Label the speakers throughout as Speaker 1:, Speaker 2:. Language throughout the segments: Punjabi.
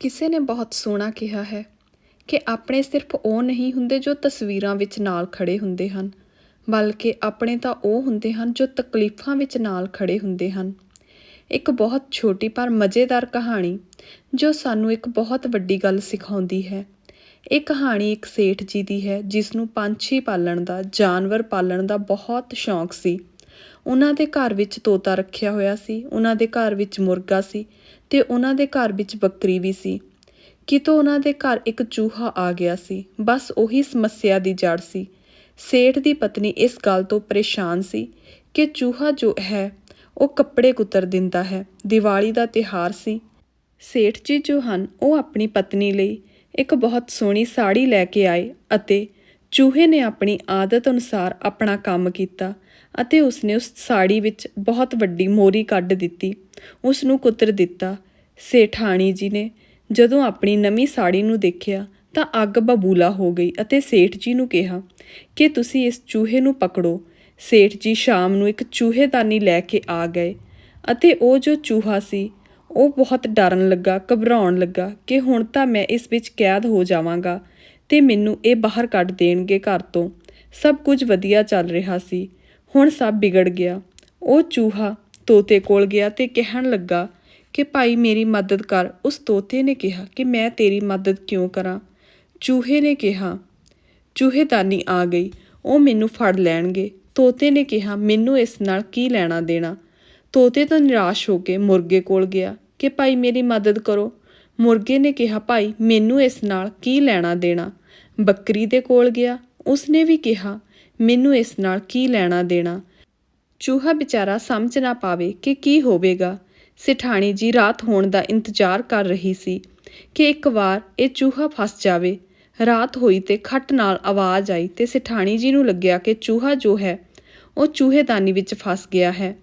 Speaker 1: ਕਿਸੇ ਨੇ ਬਹੁਤ ਸੋਹਣਾ ਕਿਹਾ ਹੈ ਕਿ ਆਪਣੇ ਸਿਰਫ ਉਹ ਨਹੀਂ ਹੁੰਦੇ ਜੋ ਤਸਵੀਰਾਂ ਵਿੱਚ ਨਾਲ ਖੜੇ ਹੁੰਦੇ ਹਨ, ਬਲਕਿ ਆਪਣੇ ਤਾਂ ਉਹ ਹੁੰਦੇ ਹਨ ਜੋ ਤਕਲੀਫਾਂ ਵਿੱਚ ਨਾਲ ਖੜੇ ਹੁੰਦੇ ਹਨ। ਇੱਕ ਬਹੁਤ ਛੋਟੀ ਪਰ ਮਜ਼ੇਦਾਰ ਕਹਾਣੀ, ਜੋ ਸਾਨੂੰ ਇੱਕ ਬਹੁਤ ਵੱਡੀ ਗੱਲ ਸਿਖਾਉਂਦੀ ਹੈ। ਇਹ ਕਹਾਣੀ ਇੱਕ ਸੇਠ ਜੀ ਦੀ ਹੈ ਜਿਸ ਨੂੰ ਪੰਛੀ ਪਾਲਣ ਦਾ, ਜਾਨਵਰ ਪਾਲਣ ਦਾ ਬਹੁਤ ਸ਼ੌਂਕ ਸੀ। ਉਹਨਾਂ ਦੇ ਘਰ ਵਿੱਚ ਤੋਤਾ ਰੱਖਿਆ ਹੋਇਆ ਸੀ, ਉਹਨਾਂ ਦੇ ਘਰ ਵਿੱਚ ਮੁਰਗਾ ਸੀ ਤੇ ਉਹਨਾਂ ਦੇ ਘਰ ਵਿੱਚ ਬੱਕਰੀ ਵੀ ਸੀ। ਕਿਤੋਂ ਉਹਨਾਂ ਦੇ ਘਰ ਇੱਕ ਚੂਹਾ ਆ ਗਿਆ ਸੀ, ਬਸ ਉਹੀ ਸਮੱਸਿਆ ਦੀ ਜੜ ਸੀ। ਸੇਠ ਦੀ ਪਤਨੀ ਇਸ ਗੱਲ ਤੋਂ ਪਰੇਸ਼ਾਨ ਸੀ ਕਿ ਚੂਹਾ ਜੋ ਹੈ, ਉਹ ਕੱਪੜੇ ਕੁਤਰ ਦਿੰਦਾ ਹੈ, ਦੀਵਾਲੀ ਦਾ ਤਿਹਾਰ ਸੀ। ਸੇਠ ਜੀ ਜੋ ਹਨ, ਉਹ ਆਪਣੀ ਪਤਨੀ ਲਈ ਇੱਕ ਬਹੁਤ ਸੋਹਣੀ ਸਾੜੀ ਲੈ ਕੇ ਆਏ ਅਤੇ ਚੂਹੇ ਨੇ ਆਪਣੀ ਆਦਤ ਅਨੁਸਾਰ ਆਪਣਾ ਕੰਮ ਕੀਤਾ ਅਤੇ ਉਸਨੇ ਉਸ ਸਾੜੀ ਵਿੱਚ ਬਹੁਤ ਵੱਡੀ ਮੋਰੀ ਕੱਢ ਦਿੱਤੀ। ਉਸ ਨੂੰ ਕੁਤਰ ਦਿੱਤਾ। ਸੇਠਾਣੀ ਜੀ ਨੇ ਜਦੋਂ ਆਪਣੀ ਨਵੀਂ ਸਾੜੀ ਨੂੰ ਦੇਖਿਆ ਤਾਂ ਅੱਗ ਬਬੂਲਾ ਹੋ ਗਈ ਅਤੇ ਸੇਠ ਜੀ ਨੂੰ ਕਿਹਾ, ਕਿ ਤੁਸੀਂ ਇਸ ਚੂਹੇ ਨੂੰ ਪਕੜੋ। ਸੇਠ ਜੀ ਸ਼ਾਮ ਨੂੰ ਇੱਕ ਚੂਹੇਦਾਨੀ ਲੈ ਕੇ ਆ ਗਏ ਅਤੇ ਉਹ ਜੋ ਚੂਹਾ ਸੀ, ਉਹ ਬਹੁਤ ਡਰਨ ਲੱਗਾ, ਘਬਰਾਉਣ ਲੱਗਾ ਕਿ ਹੁਣ ਤਾਂ ਮੈਂ ਇਸ ਵਿੱਚ ਕੈਦ ਹੋ ਜਾਵਾਂਗਾ। ਤੇ ਮੈਨੂੰ ਇਹ ਬਾਹਰ ਕੱਢ ਦੇਣਗੇ ਘਰ ਤੋਂ। ਸਭ ਕੁਝ ਵਧੀਆ ਚੱਲ ਰਿਹਾ ਸੀ। ਹੁਣ ਸਭ ਵਿਗੜ ਗਿਆ। ਉਹ ਚੂਹਾ ਤੋਤੇ ਕੋਲ ਗਿਆ ਤੇ ਕਹਿਣ ਲੱਗਾ ਕਿ ਭਾਈ ਮੇਰੀ ਮਦਦ ਕਰ। ਉਸ ਤੋਤੇ ਨੇ ਕਿਹਾ ਕਿ ਮੈਂ ਤੇਰੀ ਮਦਦ ਕਿਉਂ ਕਰਾਂ? ਚੂਹੇ ਨੇ ਕਿਹਾ, ਚੂਹੇਦਾਨੀ ਆ ਗਈ। ਉਹ ਮੈਨੂੰ ਫੜ ਲੈਣਗੇ। ਤੋਤੇ ਨੇ ਕਿਹਾ, ਮੈਨੂੰ ਇਸ ਨਾਲ ਕੀ ਲੈਣਾ ਦੇਣਾ? ਤੋਤੇ ਤਾਂ ਨਿਰਾਸ਼ ਹੋ ਕੇ ਮੁਰਗੇ ਕੋਲ ਗਿਆ ਕਿ ਭਾਈ ਮੇਰੀ ਮਦਦ ਕਰੋ। ਮੁਰਗੇ ਨੇ ਕਿਹਾ, ਭਾਈ, ਮੈਨੂੰ ਇਸ ਨਾਲ ਕੀ ਲੈਣਾ ਦੇਣਾ? ਬੱਕਰੀ ਦੇ ਕੋਲ ਗਿਆ। ਉਸਨੇ ਵੀ ਕਿਹਾ, ਮੈਨੂੰ ਇਸ ਨਾਲ ਕੀ ਲੈਣਾ ਦੇਣਾ? ਚੂਹਾ ਵਿਚਾਰਾ ਸਮਝ ਨਾ ਪਾਵੇ ਕਿ ਕੀ ਹੋਵੇਗਾ। ਸਿਠਾਣੀ ਜੀ ਰਾਤ ਹੋਣ ਦਾ ਇੰਤਜ਼ਾਰ ਕਰ ਰਹੀ ਸੀ ਕਿ ਇੱਕ ਵਾਰ ਇਹ ਚੂਹਾ ਫਸ ਜਾਵੇ। ਰਾਤ ਹੋਈ ਤੇ ਖੱਟ ਨਾਲ ਆਵਾਜ਼ ਆਈ ਤੇ ਸਿਠਾਣੀ ਜੀ ਨੂੰ ਲੱਗਿਆ ਕਿ ਚੂਹਾ ਜੋ ਹੈ, ਉਹ ਚੂਹੇਦਾਨੀ ਵਿੱਚ ਫਸ ਗਿਆ ਹੈ।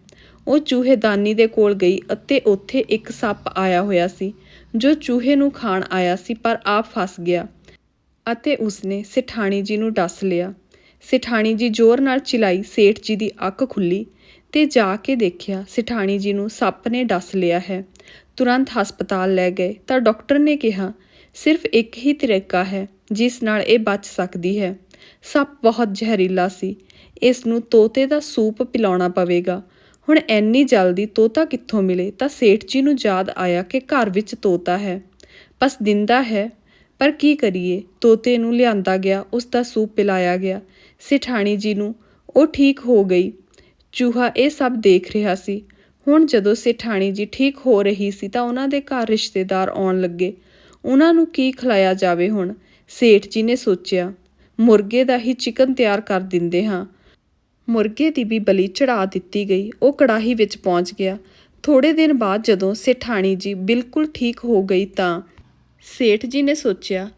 Speaker 1: ਉਹ ਚੂਹੇਦਾਨੀ ਦੇ ਕੋਲ ਗਈ ਅਤੇ ਉੱਥੇ ਇੱਕ ਸੱਪ ਆਇਆ ਹੋਇਆ ਸੀ, ਜੋ ਚੂਹੇ ਨੂੰ ਖਾਣ ਆਇਆ ਸੀ, ਪਰ ਆਪ ਫਸ ਗਿਆ ਅਤੇ ਉਸਨੇ ਸਿਠਾਣੀ ਜੀ ਨੂੰ ਡੱਸ ਲਿਆ। ਸਿਠਾਣੀ ਜੀ ਜ਼ੋਰ ਨਾਲ ਚਿਲਾਈ, ਸੇਠ ਜੀ ਦੀ ਅੱਖ ਖੁੱਲੀ ਤੇ ਜਾ ਕੇ ਦੇਖਿਆ, ਸਿਠਾਣੀ ਜੀ ਨੂੰ ਸੱਪ ਨੇ ਡੱਸ ਲਿਆ ਹੈ। ਤੁਰੰਤ ਹਸਪਤਾਲ ਲੈ ਗਏ। ਤਾਂ ਡਾਕਟਰ ਨੇ ਕਿਹਾ, ਸਿਰਫ ਇੱਕ ਹੀ ਤਰੀਕਾ ਹੈ, ਜਿਸ ਨਾਲ ਇਹ ਬਚ ਸਕਦੀ ਹੈ। ਸੱਪ ਬਹੁਤ ਜ਼ਹਿਰੀਲਾ ਸੀ। ਇਸ ਨੂੰ ਤੋਤੇ ਦਾ ਸੂਪ ਪਿਲਾਉਣਾ ਪਵੇਗਾ। ਹੁਣ ਐਨੀ ਜਲਦੀ ਤੋਤਾ ਕਿੱਥੋਂ ਮਿਲੇ? ਤਾਂ ਸੇਠ ਜੀ ਨੂੰ ਯਾਦ ਆਇਆ ਕਿ ਘਰ ਵਿੱਚ ਤੋਤਾ ਹੈ। ਬਸ ਦਿੰਦਾ ਹੈ। ਪਰ ਕੀ ਕਰੀਏ? ਤੋਤੇ ਨੂੰ ਲਿਆਂਦਾ ਗਿਆ, ਉਸ ਦਾ ਸੂਪ ਪਿਲਾਇਆ ਗਿਆ। ਸਿਠਾਣੀ ਜੀ ਨੂੰ, ਉਹ ਠੀਕ ਹੋ ਗਈ। ਚੂਹਾ ਇਹ ਸਭ ਦੇਖ ਰਿਹਾ ਸੀ। ਹੁਣ ਜਦੋਂ ਸਿਠਾਣੀ ਜੀ ਠੀਕ ਹੋ ਰਹੀ ਸੀ ਤਾਂ ਉਹਨਾਂ ਦੇ ਘਰ ਰਿਸ਼ਤੇਦਾਰ ਆਉਣ ਲੱਗੇ। ਉਹਨਾਂ ਨੂੰ ਕੀ ਖਿਲਾਇਆ ਜਾਵੇ ਹੁਣ? ਸੇਠ ਜੀ ਨੇ ਸੋਚਿਆ, ਮੁਰਗੇ ਦਾ ਹੀ ਚਿਕਨ ਤਿਆਰ ਕਰ ਦਿੰਦੇ ਹਾਂ। ਮੁਰਗੇ ਦੀ ਵੀ ਬਲੀ ਚੜਾ ਦਿੱਤੀ ਗਈ। ਉਹ ਕੜਾਹੀ ਵਿੱਚ ਪਹੁੰਚ ਗਿਆ। ਥੋੜੇ ਦਿਨ ਬਾਅਦ ਜਦੋਂ ਸੇਠਾਣੀ ਜੀ ਬਿਲਕੁਲ ਠੀਕ ਹੋ ਗਈ ਤਾਂ ਸੇਠ ਜੀ ਨੇ ਸੋਚਿਆ,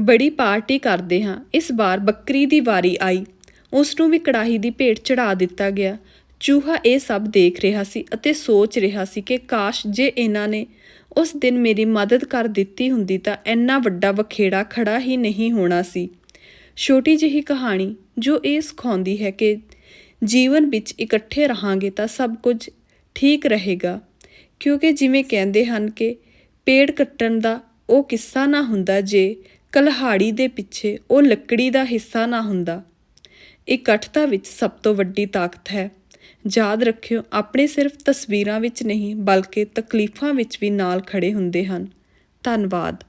Speaker 1: ਬੜੀ ਪਾਰਟੀ ਕਰਦੇ ਹਾਂ। ਇਸ ਵਾਰ ਬੱਕਰੀ ਦੀ ਵਾਰੀ ਆਈ। ਉਸ ਨੂੰ ਵੀ ਕੜਾਹੀ ਦੀ ਭੇਟ ਚੜਾ ਦਿੱਤਾ ਗਿਆ। ਚੂਹਾ ਇਹ ਸਭ ਦੇਖ ਰਿਹਾ ਸੀ ਅਤੇ ਸੋਚ ਰਿਹਾ ਸੀ ਕਿ ਕਾਸ਼ ਜੇ ਇਹਨਾਂ ਨੇ ਉਸ ਦਿਨ ਮੇਰੀ ਮਦਦ ਕਰ ਦਿੱਤੀ ਹੁੰਦੀ ਤਾਂ ਇੰਨਾ ਵੱਡਾ ਵਖੇੜਾ ਖੜਾ ਹੀ ਨਹੀਂ ਹੋਣਾ ਸੀ। ਛੋਟੀ ਜਿਹੀ ਕਹਾਣੀ ਜੋ ਇਹ ਸਿਖਾਉਂਦੀ ਹੈ ਕਿ ਜੀਵਨ ਵਿੱਚ ਇਕੱਠੇ ਰਹਾਂਗੇ ਤਾਂ ਸਭ ਕੁਝ ਠੀਕ ਰਹੇਗਾ। ਕਿਉਂਕਿ ਜਿਵੇਂ ਕਹਿੰਦੇ ਹਨ ਕਿ ਪੇੜ ਕੱਟਣ ਦਾ ਉਹ ਕਿੱਸਾ ਨਾ ਹੁੰਦਾ ਜੇ ਕਲਹਾੜੀ ਦੇ ਪਿੱਛੇ ਉਹ ਲੱਕੜੀ ਦਾ ਹਿੱਸਾ ਨਾ ਹੁੰਦਾ। ਇਕੱਠਤਾ ਵਿੱਚ ਸਭ ਤੋਂ ਵੱਡੀ ਤਾਕਤ ਹੈ। ਯਾਦ ਰੱਖਿਓ, ਆਪਣੇ ਸਿਰਫ ਤਸਵੀਰਾਂ ਵਿੱਚ ਨਹੀਂ, ਬਲਕਿ ਤਕਲੀਫਾਂ ਵਿੱਚ ਵੀ ਨਾਲ ਖੜੇ ਹੁੰਦੇ ਹਨ। ਧੰਨਵਾਦ।